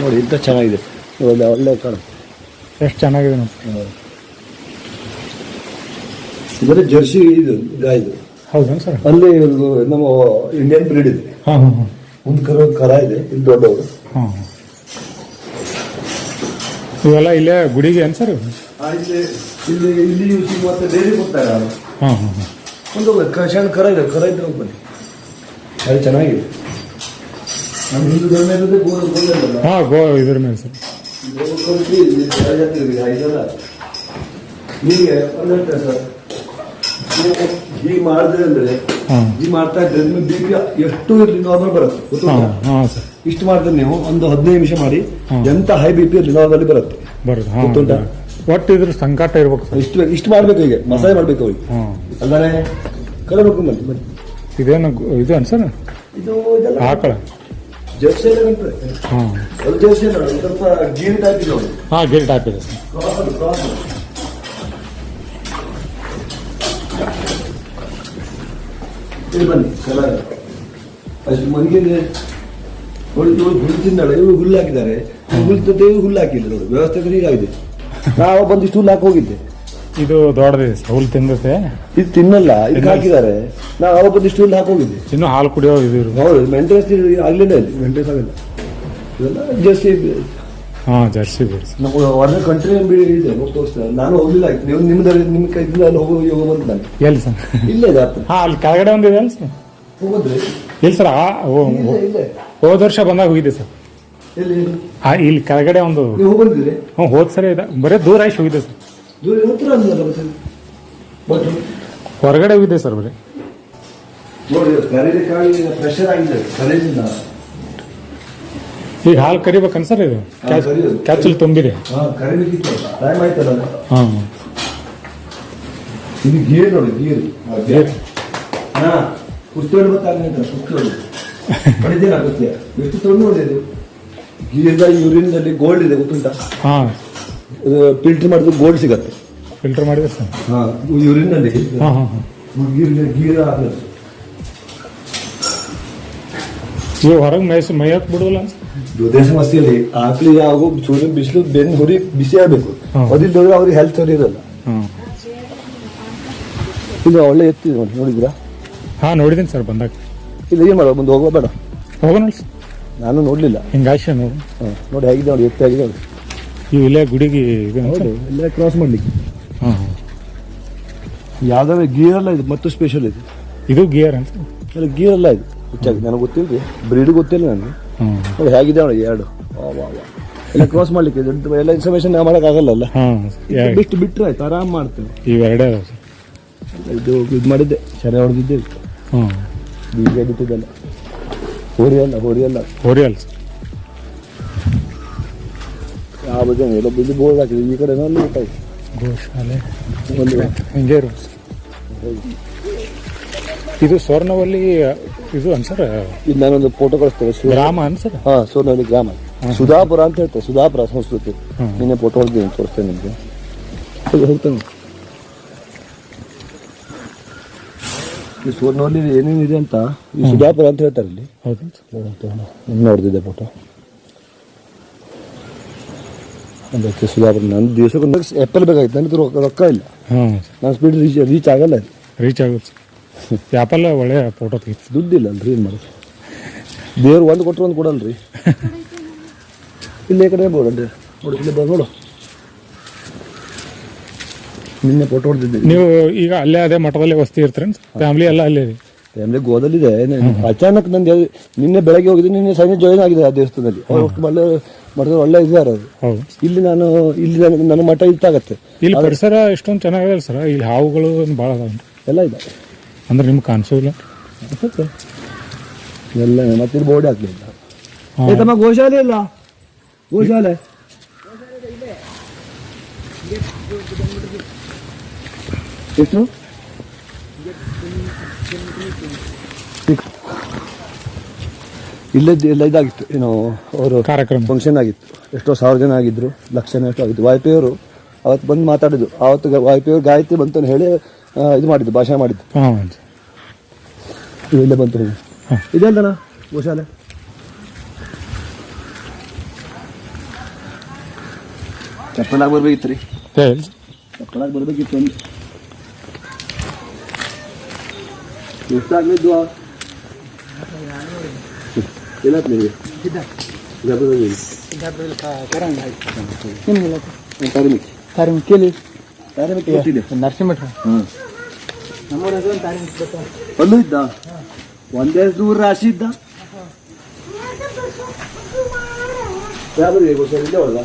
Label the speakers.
Speaker 1: ನೋಡಿ ಇಂಥ ಚೆನ್ನಾಗಿದೆ. ಒಳ್ಳೆ ಒಳ್ಳೆ ಕಾಣ
Speaker 2: ಎಷ್ಟು ಚೆನ್ನಾಗಿದೆ ನೋಡಿ.
Speaker 1: ಇದರ ಜರ್ಸಿ ಇದು ಗಾಯದು
Speaker 2: ಹೌದಾ ಸರ್?
Speaker 1: ಅಲ್ಲಿ ನಮ್ಮ ಇಂಡಿಯನ್ ಬ್ರೀಡ್ ಇದೆ.
Speaker 2: ಹಾಂ ಹಾಂ ಹಾಂ.
Speaker 1: ಒಂದು ಕರ ಕರ ಇದೆ ಇಲ್ಲಿ ದೊಡ್ಡವರು.
Speaker 2: ಹಾಂ ಹಾಂ. ಇವೆಲ್ಲ ಇಲ್ಲೇ ಗುಡಿಗೆ ಏನು ಸರ್?
Speaker 1: ಇಲ್ಲಿ ಇಲ್ಲಿ ಇಲ್ಲಿ ಮತ್ತೆ ಡೈಲಿ ಕೊಡ್ತಾರೆ
Speaker 2: ಹಾಂ ಹಾಂ ಹಾಂ.
Speaker 1: ಒಂದು ಸಣ್ಣ ಕರ ಇದೆ ಕರ ಇದ್ರೆ ಹೋಗಿ ಬನ್ನಿ. ಅದು ಚೆನ್ನಾಗಿದೆ. ನಮ್ಮ ಹಿಂದೂ ಧರ್ಮ ಇರೋದೇ ಗೋ
Speaker 2: ಹಾಂ ಗೋ ಇದ್ರ ಮೇಲೆ ಸರ್.
Speaker 1: ಒಂದಂತೆ ಮಾಡಿದ್ರೆ ಅಂದ್ರೆ ಈ ಮಾಡ್ತಾ ಇದ್ರೆ ನಿಮಗೆ ಬಿ ಪಿ ಎಷ್ಟು ಇರಲಿ ನಾರ್ಮಲ್ ಬರುತ್ತೆ ಗೊತ್ತುಂಟಾ? ಇಷ್ಟು ಮಾಡಿದ್ರೆ ನೀವು ಒಂದು ಹದಿನೈದು ನಿಮಿಷ ಮಾಡಿ. ಎಂತ ಹೈ ಬಿ ಪಿ ಇರಲಿ ನಾರ್ಮಲ್ ಬರುತ್ತೆ. ಗೊತ್ತುಂಟಾ?
Speaker 2: ಒಟ್ಟು ಇದ್ರ ಸಂಕಟ ಇರ್ಬೇಕು ಸರ್.
Speaker 1: ಇಷ್ಟು ಇಷ್ಟು ಮಾಡ್ಬೇಕು ಈಗ ಮಸಾಜ್ ಮಾಡ್ಬೇಕು ಅವ್ರಿಗೆ. ಅಲ್ಲದೆ ಕಲಬೇಕು ಮತ್ತೆ ಬನ್ನಿ.
Speaker 2: ಇದೇನು ಗು- ಇದು ಅನ್ಸರ್
Speaker 1: ಇದು ಇದೆಲ್ಲ
Speaker 2: ಆಕಳ
Speaker 1: ಜರ್ಸಿ ಎಲ್ಲ
Speaker 2: ಹಾಂ
Speaker 1: ಅದು ಜರ್ಸಿ ಅಲ್ಲ ಒಂದು ಸ್ವಲ್ಪ ಗೀರ್ ಟೈಪ್ ಇದೆ ನೋಡಿ
Speaker 2: ಹಾಂ ಗಿಲ್ ಟೈಪ್ ಇದೆ ಸರ್.
Speaker 1: ಕ್ರಾಸ್ ಅದು ಕ್ರಾಸ್ ಇಲ್ಲಿ ಬನ್ನಿ ಕಲರ್. ಅಷ್ಟು ಮನೆಗೆ ನೋಡಿ ಇವಳು ಹುಲ್ಲು ತಿಂದಾಳೆ ಇವಳು ಹುಲ್ಲು ಹಾಕಿದ್ದಾರೆ. ಹುಲ್ಲು ಜೊತೆ ಹುಲ್ಲು ಹಾಕಿಲ್ಲ ನೋಡಿ ವ್ಯವಸ್ಥೆ ಹೀಗಾಗಿದೆ ನಾವು ಬಂದು ಸ್ಟೂಲ್ ಹಾಕಿ ಹೋಗಿದ್ದೆ.
Speaker 2: ಇದು ದೊಡ್ಡದಿದೆ ಸರ್ ಹುಲ್ ತಿಂದತೆ
Speaker 1: ಇದು ತಿನ್ನಲ್ಲ ಇದಕ್ಕೆ ಹಾಕಿದ್ದಾರೆ. ನಾವು ಅವಾಗ ಬಂದಿಷ್ಟು ಹಾಕಿ ಹೋಗಿದ್ದೆ.
Speaker 2: ಇನ್ನೂ ಹಾಲು ಕುಡಿಯೋ ಇದು ಇರು
Speaker 1: ಹೌದು ಮೇಂಟೆನೆನ್ಸ್ ಆಗಲಿಲ್ಲ ಇಲ್ಲಿ ಮೆಂಟೆನ್ಸ್ ಆಗಿಲ್ಲ. ಇದೆಲ್ಲ ಜಸ್ಟ್
Speaker 2: ಹಾಂ ಜರ್ಸಿ ಬಿಡಿ ಸರ್
Speaker 1: ನಾವು ಹೊರಗೆ ಕಂಟ್ರಿ ಇದೆ ಹೋಗಿ ತೋರಿಸ್ತಾರೆ. ನಾನು ಹೋಗ್ಲಿಲ್ಲ ನೀವು ನಿಮ್ದು ನಿಮ್ಮ ಕೈ ಅಲ್ಲಿ ಹೋಗೋ ಯೋಗ ಬಂತು ನಾನು.
Speaker 2: ಎಲ್ಲಿ ಸರ್?
Speaker 1: ಇಲ್ಲ ಇದೆ
Speaker 2: ಹಾಂ ಅಲ್ಲಿ ಕೆಳಗಡೆ ಬಂದಿದೆ ಇದೆ ಅಲ್ಲ ಸರ್
Speaker 1: ಹೋಗೋದ್ರಿ?
Speaker 2: ಇಲ್ಲ ಸರ್? ಆ ಓ-
Speaker 1: ಇಲ್ಲೇ
Speaker 2: ಓ-
Speaker 1: ಇಲ್ಲೇ.
Speaker 2: ಹೋದ ವರ್ಷ ಬಂದಾಗ ಹೋಗಿದ್ದೆ ಸರ್. ಆ ಇಲ್ಲಿ ಕೆಳಗಡೆ ಒಂದು
Speaker 1: ನೀವು ಬಂದಿದ್ರಿ
Speaker 2: ಹ್ಞೂ ಹೋದ ಸರಿ ಇದೆ. ಬರೀ ದೂರ ಆಯ್ತು ಹೋಗಿದೆ ಸರ್.
Speaker 1: ದೂರ ಹತ್ರ ಮತ್ತೆ?
Speaker 2: ಹೊರಗಡೆ ಹೋಗಿದೆ ಸರ್ ಬರೀ.
Speaker 1: ನೋಡಿ ಪ್ರೆಷರ್ ಆಗಿದೆ
Speaker 2: ಈಗ ಹಾಲು ಕರಿಬೇಕನ್ ಸರ್ ಇದು. ಕ್ಯಾಚಲ್ ತುಂಬಿದೆ.
Speaker 1: ಹಾ ಖರೀದಿಕ್ಕಿತ್ತು ಟೈಮ್ ಆಯ್ತಲ್ಲ?
Speaker 2: ಹಾಂ.
Speaker 1: ಇದು ಗೀರ್ ನೋಡಿ ಗೀರ್. ಹಾ ಕುಸ್ತಿ ಹೊಡ್ಬೇಕಾಗ್ಲಿಲ್ಲ ಕುಸ್ತಿ ಹೊಡಿ ಹೊಡಿದ್ದೇನೆ ಕುಸ್ತಿ ಎಷ್ಟು ತೊಂದರೆ ಗೀರ್ದ ಯೂರಿನ್ದಲ್ಲಿ ಗೋಲ್ಡ್ ಇದೆ ಗೊತ್ತುಂಟಾ?
Speaker 2: ಹಾಂ.
Speaker 1: ಫಿಲ್ಟರ್ ಮಾಡಿದ್ರೆ ಗೋಲ್ಡ್ ಸಿಗತ್ತೆ.
Speaker 2: ಫಿಲ್ಟರ್ ಮಾಡಿದ್ರೆ ಸರ್.
Speaker 1: ಹಾ ಯೂರಿನ್ನಲ್ಲಿ
Speaker 2: ಹಾಂ ಹಾಂ ಹಾಂ.
Speaker 1: ಗೀರ್ ಗೀರ್ ಹಾಕ್ಬೇಕು
Speaker 2: ಇವು ಹೊರಗೆ ಮೇಯ್ಸಿ ಮೇಯಕ್ಕೆ ಬಿಡೋಲ್ಲ
Speaker 1: ಹೃದಯ ಸಮಸ್ಯೆಯಲ್ಲಿ ಆಕಳಿಗೆ ಹಾಗೂ ಸೂರ್ಯನ ಬಿಸಿಲು ಬೆನ್ನು ಹುರಿ ಬಿಸಿ ಆಗಬೇಕು. ಅದಿಲ್ಲದ್ರೆ ಅವ್ರಿಗೆ ಹೆಲ್ತ್ ಸರಿ ಇರಲ್ಲ. ಇದು ಒಳ್ಳೆ ಎತ್ತಿದೆ ನೋಡಿ ನೋಡಿದ್ರಾ
Speaker 2: ಹಾಂ ನೋಡಿದ್ದೀನಿ ಸರ್ ಬಂದಾಗ
Speaker 1: ಇದು ಏನು ಮಾಡೋ ಮುಂದೆ ಹೋಗೋ ಬೇಡ.
Speaker 2: ಹೋಗೋಣ
Speaker 1: ನಾನು ನೋಡ್ಲಿಲ್ಲ.
Speaker 2: ಹಿಂಗಾಯ್ಸ ನೋಡಿ.
Speaker 1: ಹಾ, ನೋಡಿ ಹೇಗಿದೆ ನೋಡಿ ಎತ್ತ ಆಗಿದೆ ನೋಡಿ.
Speaker 2: ಇವು ಇಲ್ಲೇ ಗುಡಿಗೆ ಇದು
Speaker 1: ಹೌದು ಎಲ್ಲ ಕ್ರಾಸ್ ಮಾಡ್ಲಿಕ್ಕೆ.
Speaker 2: ಹಾಂ. ಹಾಂ
Speaker 1: ಎಲ್ಲ ಗೀರ್ ಅಲ್ಲ ಇದು ಮತ್ತು ಸ್ಪೆಷಲ್ ಇದು.
Speaker 2: ಇದು ಗಿಯರ್ ಅಂತ?
Speaker 1: ಅಲ್ಲ ಗೀರ್ ಅಲ್ಲ ಇದು. ಹೆಚ್ಚಾಗಿ ನನಗೆ ಗೊತ್ತಿಲ್ಲ ಬ್ರೀಡ್ ಗೊತ್ತಿಲ್ಲ ನಾನು
Speaker 2: ಹಾಂ.
Speaker 1: ನೋಡಿ ಹೇಗಿದೆ ನೋಡಿ ಎರಡು. ವಾ, ವಾ, ವಾ. ಎಲ್ಲ ಕ್ರಾಸ್ ಮಾಡ್ಲಿಕ್ಕೆ ಇದು. ಎಲ್ಲ ಇನ್ಫಾರ್ಮೇಶನ್ ಮಾಡೋಕ್ಕಾಗಲ್ಲ
Speaker 2: ಹಾಂ
Speaker 1: ಬಿಟ್ಟು ಬಿಟ್ಟರೆ ಆಯ್ತು ಆರಾಮ್ ಮಾಡ್ತೇವೆ
Speaker 2: ಇವೆರಡೇ ಅದಾವೆ. ಸರ್
Speaker 1: ಇದು ಇದು ಮಾಡಿದ್ದೆ ಶರ ಹೊಡೆದಿದ್ದೆ.
Speaker 2: ಹಾಂ.
Speaker 1: ಬೀಜ ಬಿಟ್ಟಿದ್ದಲ್ಲ ಹೋರಿ ಅಲ್ಲ ಹೋರಿ ಅಲ್ಲ
Speaker 2: ಹೋರಿ ಅಲ್ಲ
Speaker 1: ಯಾವ ಜನ ಎಲ್ಲ ಬಿದ್ದು ಬೋರ್ಡ್ ಹಾಕಿದೆ ಈ ಕಡೆ ಗೊತ್ತಾಯ್ತು
Speaker 2: ಗೋಶಾಲೆ.
Speaker 1: ಒಂದು
Speaker 2: ಹಿಂಗೆ ಇರು ಇದು ಸ್ವರ್ಣವಲ್ಲಿ ಇದು ಅನ್ಸರ್?
Speaker 1: ಇದು ನಾನೊಂದು ಫೋಟೋ ಕಳಿಸ್ತೇವೆ
Speaker 2: ಗ್ರಾಮ ಅನ್ಸರ್?
Speaker 1: ಹಾ ಸ್ವರ್ಣವಲ್ಲಿ ಗ್ರಾಮ. ಸುಧಾಪುರ ಅಂತ ಹೇಳ್ತಾರೆ ಸುಧಾಪುರ ಸಂಸ್ಕೃತಿ. ನಿನ್ನೆ ಫೋಟೋ ಹೊಡೆದಿದ್ದೀನಿ ತೋರಿಸ್ತೇನೆ ನಿಮಗೆ. ಹೋಗ್ತಾನೆ ಈ ಸೂರ್ನಹಳ್ಳಿ ಏನೇನಿದೆ ಅಂತ ಈ ಸುಧಾಪುರ ಅಂತ ಹೇಳ್ತಾರೆ ಇಲ್ಲಿ
Speaker 2: ಹೌದು.
Speaker 1: ನೋಡ್ತಿದ್ದೆ ಫೋಟೋ ಅದಕ್ಕೆ ಸುಧಾಪುರ ನನ್ನ ದಿವಸಕ್ಕೆ ಎಪ್ಪಲ್ ಬೇಕಾಗಿತ್ತು. ನನಗೆ ರೊಕ್ಕ ರೊಕ್ಕ ಇಲ್ಲ.
Speaker 2: ಹಾಂ
Speaker 1: ನನ್ನ ಸ್ಪೀಡ್ ರೀಚ್ ರೀಚ್ ಆಗಲ್ಲ ಇದು.
Speaker 2: ರೀಚ್ ಆಗುತ್ತೆ. ಆ್ಯಪಲ್ಲ ಒಳ್ಳೆಯ ಒಳ್ಳೆ ಫೋಟೋ ತೆಗಿತು
Speaker 1: ದುಡ್ಡಿಲ್ಲ ಅಲ್ರಿ ಏನು ಮಾಡೋದು? ದೇವ್ರು ಒಂದು ಕೊಟ್ಟರು ಒಂದು ಕೊಡಲ್ರಿ. ಇಲ್ಲೇ ಕಡೆ ಬೋಡಲ್ರಿ ನೋಡಿ ಇಲ್ಲಿ ಬಂದು ನೋಡು. ನಿನ್ನೆ ಫೋಟೋ ಹೊಡೆದಿದ್ದೆ
Speaker 2: ನೀವು ಈಗ ಅಲ್ಲೇ ಅದೇ ಮಠದಲ್ಲೇ ವಸ್ತಿ ಇರ್ತೀರೇನು ಫ್ಯಾಮಿಲಿ ಎಲ್ಲ ಅಲ್ಲೇ ರೀ?
Speaker 1: ಫ್ಯಾಮಿಲಿ ಗೋದಲ್ಲಿದೆ. ಅಚಾನಕ್ ನಂದು ನಿನ್ನೆ ಬೆಳಗ್ಗೆ ಹೋಗಿದ್ದೆ ನಿನ್ನೆ ಸಂಜೆ ಜಾಯಿನ್ ಆಗಿದೆ ಆ ದೇವಸ್ಥಾನದಲ್ಲಿ. ಅವ್ರು ಅಷ್ಟು ಒಳ್ಳೆ ಮಠದಲ್ಲಿ ಒಳ್ಳೆ ಇದ್ದಾರೆ
Speaker 2: ಹೌದು.
Speaker 1: ಇಲ್ಲಿ ನಾನು ಇಲ್ಲಿ ನನ್ನ ನನ್ನ ಮಠ ಇತ್ತಾಗತ್ತೆ
Speaker 2: ಇಲ್ಲಿ ಪರಿಸರ ಎಷ್ಟೊಂದು ಚೆನ್ನಾಗಿದೆ ಸರ್. ಇಲ್ಲಿ ಹಾವುಗಳು ಭಾಳ ಅದಾವ
Speaker 1: ಎಲ್ಲ ಇದೆ.
Speaker 2: ಅಂದ್ರೆ ನಿಮ್ಗೆ ಕಾಣಿಸೋದಿಲ್ಲ.
Speaker 1: ಎಲ್ಲ ಮತ್ತೆ ಇಲ್ಲಿ ಬೋರ್ಡ್ ಹಾಕ್ಲಿಲ್ಲ ಏ ತಮ್ಮ ಗೋಶಾಲೆ ಇಲ್ಲ? ಗೋಶಾಲೆ? ಎಷ್ಟು? ಇಲ್ಲದ್ದು ಎಲ್ಲ ಇದಾಗಿತ್ತು. ಏನೋ ಅವರು
Speaker 2: ಕಾರ್ಯಕ್ರಮ.
Speaker 1: ಫಂಕ್ಷನ್ ಆಗಿತ್ತು. ಎಷ್ಟೋ ಸಾವಿರ ಜನ ಆಗಿದ್ರು ಲಕ್ಷ ಜನ ಎಷ್ಟೋ ಆಗಿತ್ತು ವಾಯ್ಪಿ ಅವರು ಅವತ್ತು ಬಂದು ಮಾತಾಡಿದ್ರು. ಅವತ್ತು ವಾಯ್ಪಿ ಅವರು ಗಾಯತ್ರಿ ಬಂತು ಅಂತ ಹೇಳಿ ಇದು ಮಾಡಿದ್ದು ಭಾಷಣ ಮಾಡಿದ್ದು. ಇಲ್ಲೇ ಬಂತು ಇದೆ ಇದೆಲ್ಲಣ್ಣ ಗೋಶಾಲೆ. ಚಪ್ಪಲಾಗಿ ಬರ್ಬೇಕಿತ್ತು ರೀ
Speaker 2: ಹೇಳಿ.
Speaker 1: ಚಪ್ಪಲಾಗಿ ಬರ್ಬೇಕಿತ್ತು ಒಂದು. ಎಷ್ಟಾಗ್ಲಿದ್ದು ಏನಾಯ್ತು ನಿಮಗೆ ಗರ್ಭದಲ್ಲಿ ತಾರಿಮಿಕ್
Speaker 3: ತಾರಿಮ್ ಕೇಳಿ
Speaker 1: ತಾರಿಮಿಕ್ ಗೊತ್ತಿದೆ
Speaker 3: ನರಸಿಂಹಠ
Speaker 1: ಹಾಂ
Speaker 3: ನಮ್ಮೂರ ಹೆಸರು ತಾರಿಮ್ ಗೊತ್ತಾ
Speaker 1: ಅಲ್ಲೂ ಇದ್ದ ಒಂದೇ ದೂರ ರಾಶಿ ಇದ್ದ ಯಾವ್ದು ಗೋಶಾಲೆ ಇಲ್ಲೇ ಒಳಗ